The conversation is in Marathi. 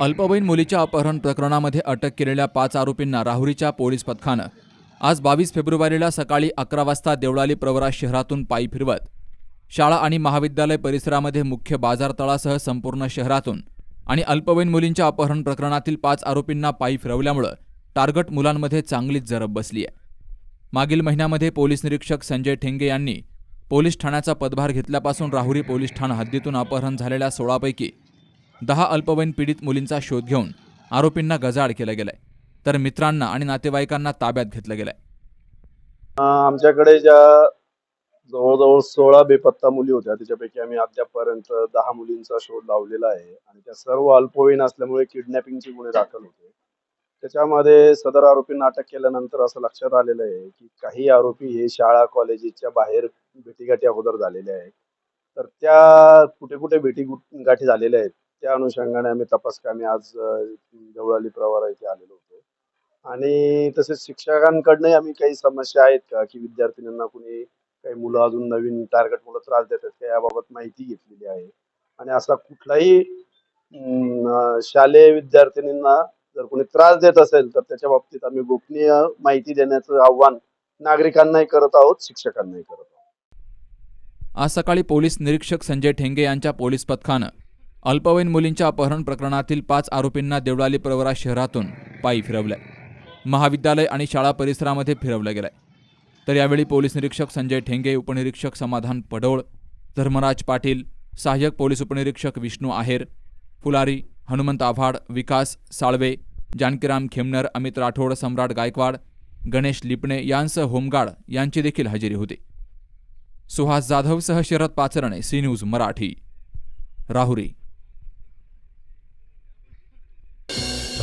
अल्पवयीन मुलीच्या अपहरण प्रकरणामध्ये अटक केलेल्या पाच आरोपींना राहुरीच्या पोलीस पथकानं आज बावीस फेब्रुवारीला सकाळी अकरा वाजता देवळाली प्रवरा शहरातून पायी फिरवत शाळा आणि महाविद्यालय परिसरामध्ये मुख्य बाजारतळासह संपूर्ण शहरातून आणि अल्पवयीन मुलींच्या अपहरण प्रकरणातील पाच आरोपींना पायी फिरवल्यामुळं टार्गट मुलांमध्ये चांगलीच जरब बसली आहे. मागील महिन्यामध्ये पोलीस निरीक्षक संजय ठेंगे यांनी पोलीस ठाण्याचा पदभार घेतल्यापासून राहुरी पोलीस ठाणा हद्दीतून अपहरण झालेल्या सोळापैकी दहा अल्पवयीन पीडित मुलींचा शोध घेऊन आरोपींना गजाआड केलं गेलंय. तर मित्रांना आणि नातेवाईकांना ताब्यात घेतलं गेलंय. आमच्याकडे ज्या जवळजवळ सोळा बेपत्ता मुली होत्या त्याच्यापैकी आम्ही अद्यापर्यंत दहा मुलींचा शोध लावलेला आहे. आणि त्या सर्व अल्पवयीन असल्यामुळे किडनॅपिंगचे गुन्हे दाखल होते. त्याच्यामध्ये सदर आरोपींना अटक केल्यानंतर असं लक्षात आलेलं आहे की काही आरोपी हे शाळा कॉलेजेसच्या बाहेर भेटीगाठी अगोदर झालेले आहेत. तर त्या कुठे कुठे भेटी गाठी झालेल्या आहेत त्या अनुषंगाने आम्ही तपास कामी आज जवळाली देवळाली प्रवारा इथे आलेलो होतो. आणि तसेच शिक्षकांकडनंही आम्ही काही समस्या आहेत का? की विद्यार्थिनींना कुणी काही मुलं अजून नवीन टार्गेट मुलं त्रास देतात का? याबाबत माहिती घेतलेली आहे. आणि असा कुठलाही शालेय विद्यार्थिनींना जर कोणी त्रास देत असेल तर त्याच्या बाबतीत आम्ही गोपनीय माहिती देण्याचं आव्हान नागरिकांनाही करत आहोत शिक्षकांनाही करत आहोत. आज सकाळी पोलीस निरीक्षक संजय ठेंगे यांच्या पोलीस पथकानं अल्पवयीन मुलींच्या अपहरण प्रकरणातील पाच आरोपींना देवळाली प्रवरा शहरातून पायी फिरवलंय. महाविद्यालय आणि शाळा परिसरामध्ये फिरवलं गेलंय. तर यावेळी पोलीस निरीक्षक संजय ठेंगे उपनिरीक्षक समाधान पडोळ धर्मराज पाटील सहाय्यक पोलीस उपनिरीक्षक विष्णू आहेर फुलारी हनुमंत आव्हाड विकास साळवे जानकीराम खेमनर अमित राठोड सम्राट गायकवाड गणेश लिपणे यांसह होमगार्ड यांची देखील हजेरी होती. Suhas जाधवसह Sharad Pacharne C news Marathi. Rahuri.